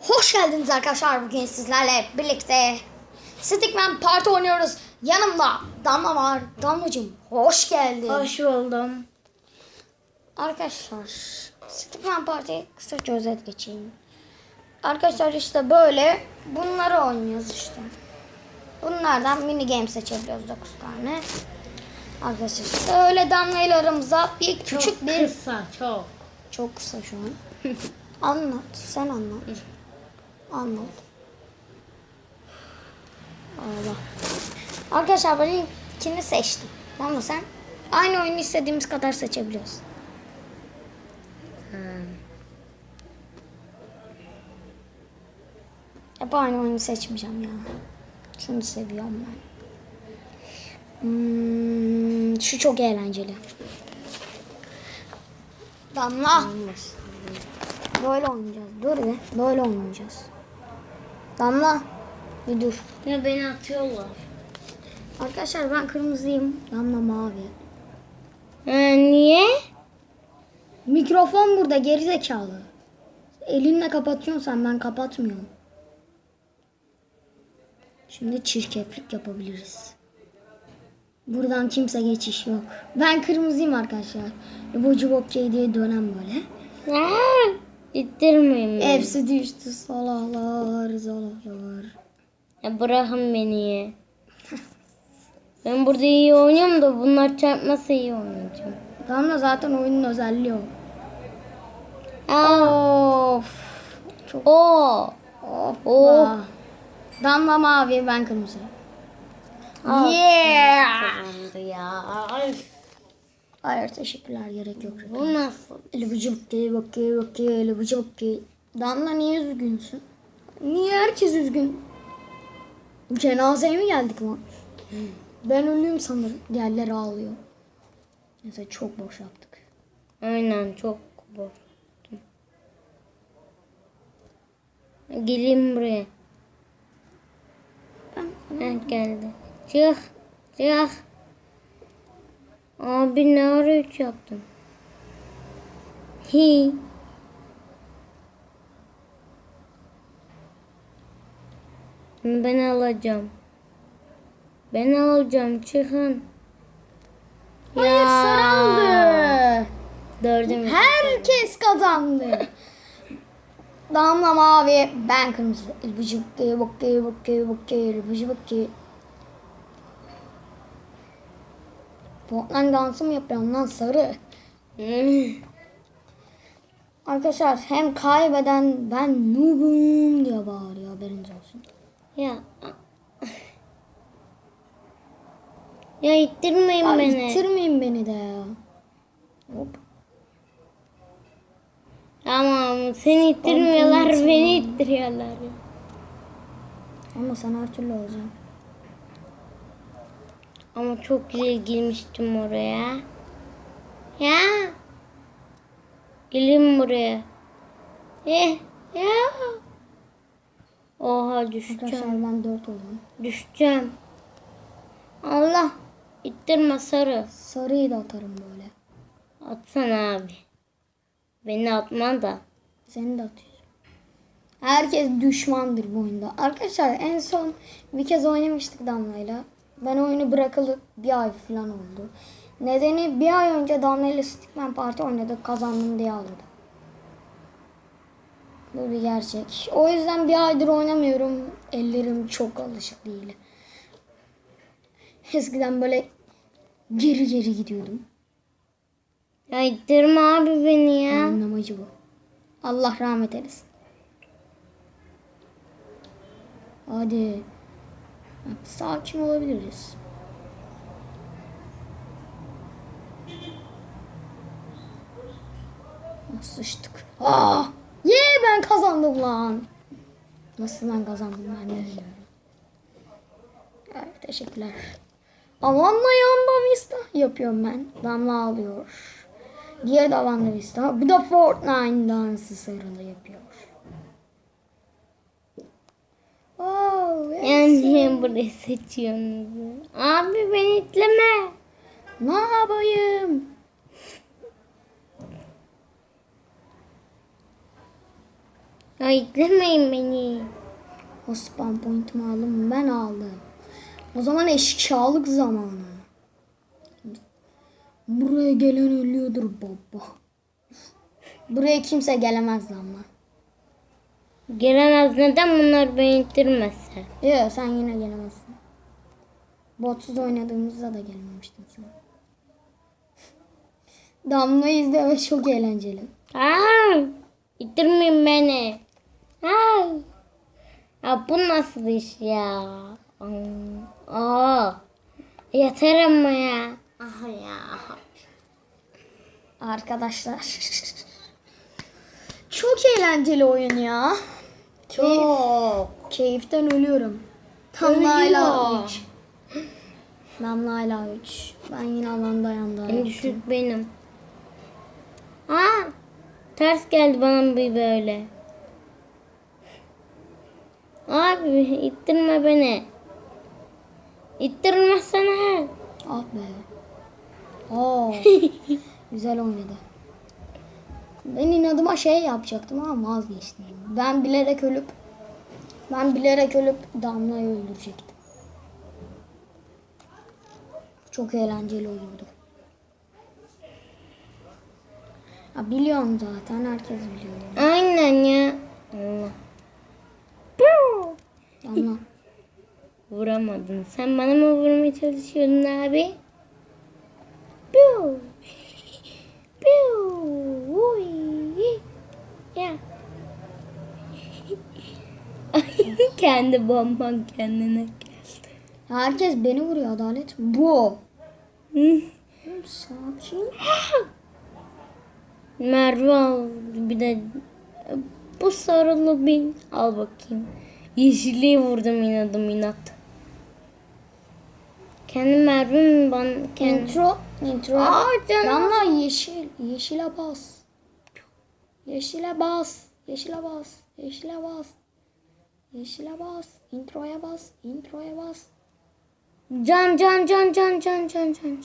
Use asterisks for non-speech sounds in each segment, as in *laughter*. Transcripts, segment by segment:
Hoş geldiniz arkadaşlar. Bugün sizlerle birlikte Stickman Parti oynuyoruz. Yanımda Damla var. Damlacığım hoş geldin. Hoş buldum. Arkadaşlar Stickman Parti kısaca özet geçeyim. Arkadaşlar işte böyle bunları oynuyoruz işte. Bunlardan mini game seçebiliyoruz 9 tane. Arkadaşlar işte öyle Damla ile aramızda bir küçük çok bir kısa, çok. Çok kısa şu an. *laughs* anlat. Sen anlat. Anlat. Allah. Arkadaşlar ben ilkini seçtim. Ama sen aynı oyunu istediğimiz kadar seçebiliyoruz. Hep aynı oyunu seçmeyeceğim ya. Şunu seviyorum ben. Hmm, şu çok eğlenceli. Damla. Böyle oynayacağız. Dur be. Böyle oynayacağız. Damla. Bir dur. Ya beni atıyorlar. Arkadaşlar ben kırmızıyım. Damla mavi. Ha, niye? Mikrofon burada geri zekalı. Elinle kapatıyorsun sen ben kapatmıyorum. Şimdi çirkeflik yapabiliriz. Buradan kimse geçiş yok. Ben kırmızıyım arkadaşlar. Bocu bokçey diye dönem böyle. İttirmeyin beni. Hepsi düştü. Salahlar, salahlar. Ya bırakın beni. Ben burada iyi oynuyorum da bunlar çarpmasa iyi oynayacağım. Damla zaten oyunun özelliği o. Aa, Of. Çok o. of. Oh. Damla mavi ben kırmızı. Aa, Yeah. Ya. Ay, Hayır teşekkürler gerek yok. Bu nasıl? Elbıcı bakıyor bakıyor bakıyor elbıcı bakıyor. Damla niye üzgünsün? Niye herkes üzgün? Cenazeye mi geldik lan? Ben ölüyüm sanırım. Diğerleri ağlıyor. Neyse çok boş yaptık. Aynen çok boş. Gelin buraya. Ben Heh, geldi. Çık. Çık. Abi ne ara üç yaptın? Hi. Ben alacağım. Ben alacağım. Çıkın. Hayır sarı aldı. Dördüm. Herkes kazandı. Damla mavi, ben kırmızı. Elbıcı bakıyor, bakıyor, bakıyor, bakıyor, elbıcı bakıyor. Fortnite dansı mı yapıyorum lan sarı? Arkadaşlar hem kaybeden ben noobum diye bağırıyor haberiniz olsun. ya. Ya ittirmeyin Ya beni. ittirmeyin beni de ya. Hop. Tamam seni ittirmiyorlar beni ittiriyorlar. Ama sen her türlü olacaksın. Ama çok güzel girmiştim oraya. Ya. Gelin buraya. Eh, ya. Oha düşeceğim. Arkadaşlar ben dört oldum. Düşeceğim. Allah. İttirme sarı. Sarıyı da atarım böyle. Atsana abi. Beni atma da. Seni de atıyorum. Herkes düşmandır bu oyunda. Arkadaşlar en son bir kez oynamıştık Damla'yla. Ben oyunu bırakalı bir ay falan oldu. Nedeni bir ay önce Damla ile Stickman Parti oynadık. Kazandım diye ağladı. Bu bir gerçek. O yüzden bir aydır oynamıyorum. Ellerim çok alışık değil. Eskiden böyle geri geri gidiyordum. Ya ittirme abi beni ya. Onun amacı bu. Allah rahmet eylesin. Hadi. Sakin olabiliriz. Ah, Sıçtık. Aa! Ye ben kazandım lan. Nasıl ben kazandım ben de bilmiyorum. Evet, teşekkürler. Alanla yanda vista yapıyorum ben. Damla alıyor. Diğer de vista. Bu da Fortnite dansı sarılı yapıyor. Oh, yes. Ya niye burayı seçiyorsunuz? Abi beni itleme. Ne yapayım? Ya itlemeyin beni. O spam point'imi aldım? Ben aldım. O zaman eşkıyalık zamanı. Buraya gelen ölüyordur baba. Buraya kimse gelemez ama. Gelemez neden bunlar beni ittirmese? Yok sen yine gelemezsin. Botsuz oynadığımızda da gelememiştin sen. *laughs* Damla izlemek çok eğlenceli. Aa, ittirmeyin beni. Aa. Ya bu nasıl iş ya? Aa. Yeter ama ya. Ah ya. Arkadaşlar. *laughs* çok eğlenceli oyun ya. Çok. Keyiften ölüyorum. Damlayla Ölüyor. 3. Damlayla 3. Ben yine alanda yandım. En düşük benim. Aa. Ters geldi bana bir böyle. Abi ittirme beni. İttirmezsene. Ah be. Oo. *laughs* Güzel oynadı. Ben inadıma şey yapacaktım ama vazgeçtim. Ben bilerek ölüp ben bilerek ölüp Damla'yı öldürecektim. Çok eğlenceli olurdu. Ya biliyorum zaten herkes biliyor. Aynen ya. Allah. Damla. Vuramadın. Sen bana mı vurmaya çalışıyordun abi? Piu. Piu. Uy. Ya. Kendi bomban kendine geldi. Herkes beni vuruyor adalet. Bu. Sakin. *gasps* Merve al bir de bu sarılı bin al bakayım. Yeşilliği vurdum inadım inat. Kendi Merve mi ben kendi... Intro. Intro. Aa, canım. Damla yeşil. Yeşile bas. Yeşile bas. Yeşile bas. Yeşile bas. Yeşile bas. Introya bas. Introya bas. Can can can can can can can.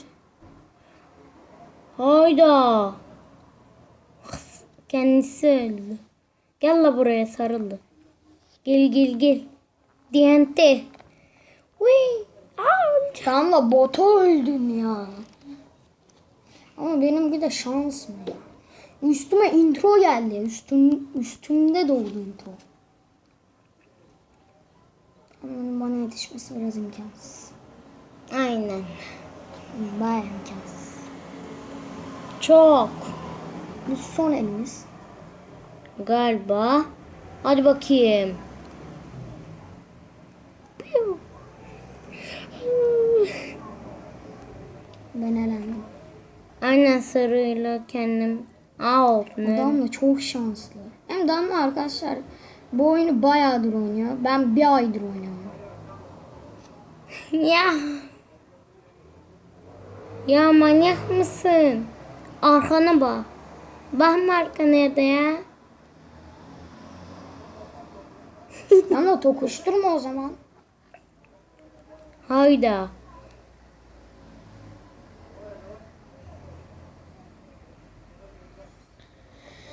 Hayda. Kendisi öldü. Gel la buraya sarıldı. Gel gel gel. Diyente. Uy. Aa, Damla bota öldün ya. Ama benim bir de şans mı ya? Üstüme intro geldi. Üstüm, üstümde doğdu intro. Onun bana yetişmesi biraz imkansız. Aynen. Baya imkansız. Çok. Bu son elimiz. Galiba. Hadi bakayım. Ben elendim. Aynen sarıyla kendim. Aa, ne? Damla çok şanslı. Hem Damla arkadaşlar bu oyunu bayağıdır oynuyor. Ben bir aydır oynuyorum. Ya. Ya manyak mısın? Arkana bak. Bakma arkana ya da ya. Damla tokuşturma o zaman. Hayda.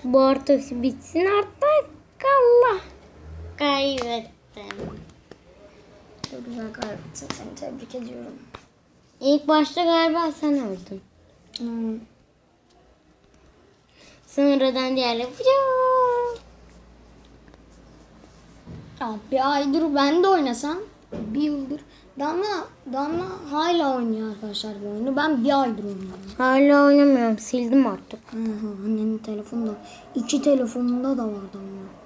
Bu artık bitsin artık. Kaybettim. Çok güzel kaybettin seni tebrik ediyorum. İlk başta galiba sen öldün. Hmm. Sonradan diğerleri. Ya bir aydır ben de oynasam bir yıldır. Damla, Damla hala oynuyor arkadaşlar bu oyunu. Ben bir aydır oynuyorum. Hala oynamıyorum. Sildim artık. Hı hı, annenin telefonunda. iki telefonunda da var Damla.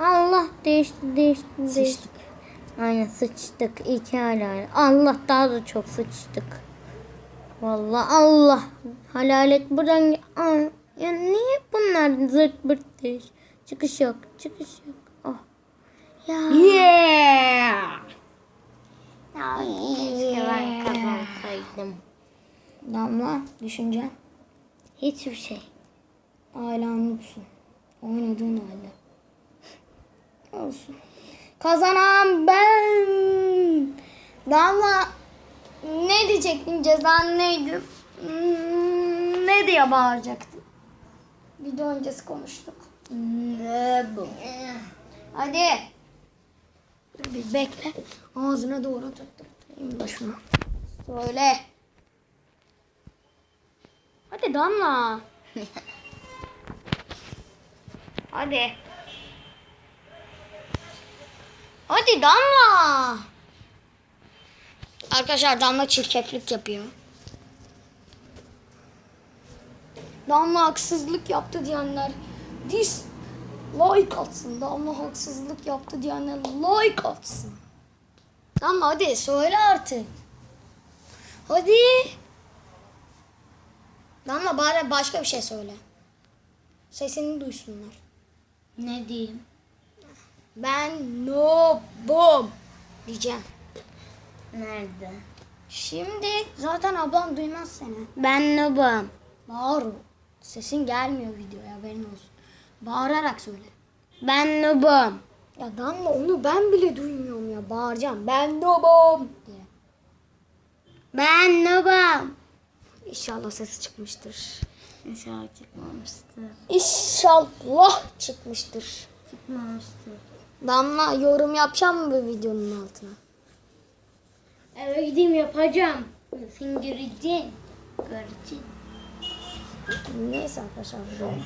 Allah değişti değişti değişti. Sıçtık. Aynen sıçtık. İki hala. Allah daha da çok sıçtık. Vallahi Allah. Helal et buradan. Aa, ya niye bunlar zırt pırt değil? Çıkış yok. Çıkış yok. Oh. Ya. Yeah. Ya keşke ben kazansaydım. Damla düşüncen. Hiçbir şey. Hala noobsun. Oynadığın halde. Olsun. Kazanan ben. Damla ne diyecektin? Cezan neydi? Hmm, Ne diye bağıracaktın? Video öncesi konuştuk. Ne bu? Hadi. Bir bekle. Ağzına doğru tuttum. da şunu. Söyle. Hadi Damla. *laughs* Hadi. Hadi Damla. Arkadaşlar Damla çirkeflik yapıyor. Damla haksızlık yaptı diyenler dis like atsın. Damla haksızlık yaptı diyenler like atsın. Damla hadi söyle artık. Hadi. Damla bari başka bir şey söyle. Sesini duysunlar. Ne diyeyim? Ben noobum diyeceğim. Nerede? Şimdi zaten ablan duymaz seni. Ben nobum. Bağır. Sesin gelmiyor videoya haberin olsun. Bağırarak söyle. Ben nobum. Ya Damla onu ben bile duymuyorum ya. Bağıracağım. Ben noobum diye. Ben nobum. İnşallah sesi çıkmıştır. İnşallah çıkmamıştır. İnşallah çıkmıştır. Çıkmamıştır. Damla yorum yapacağım mı bu videonun altına? Eve gideyim yapacağım. Sen göreceksin. Göreceksin. Neyse arkadaşlar. bu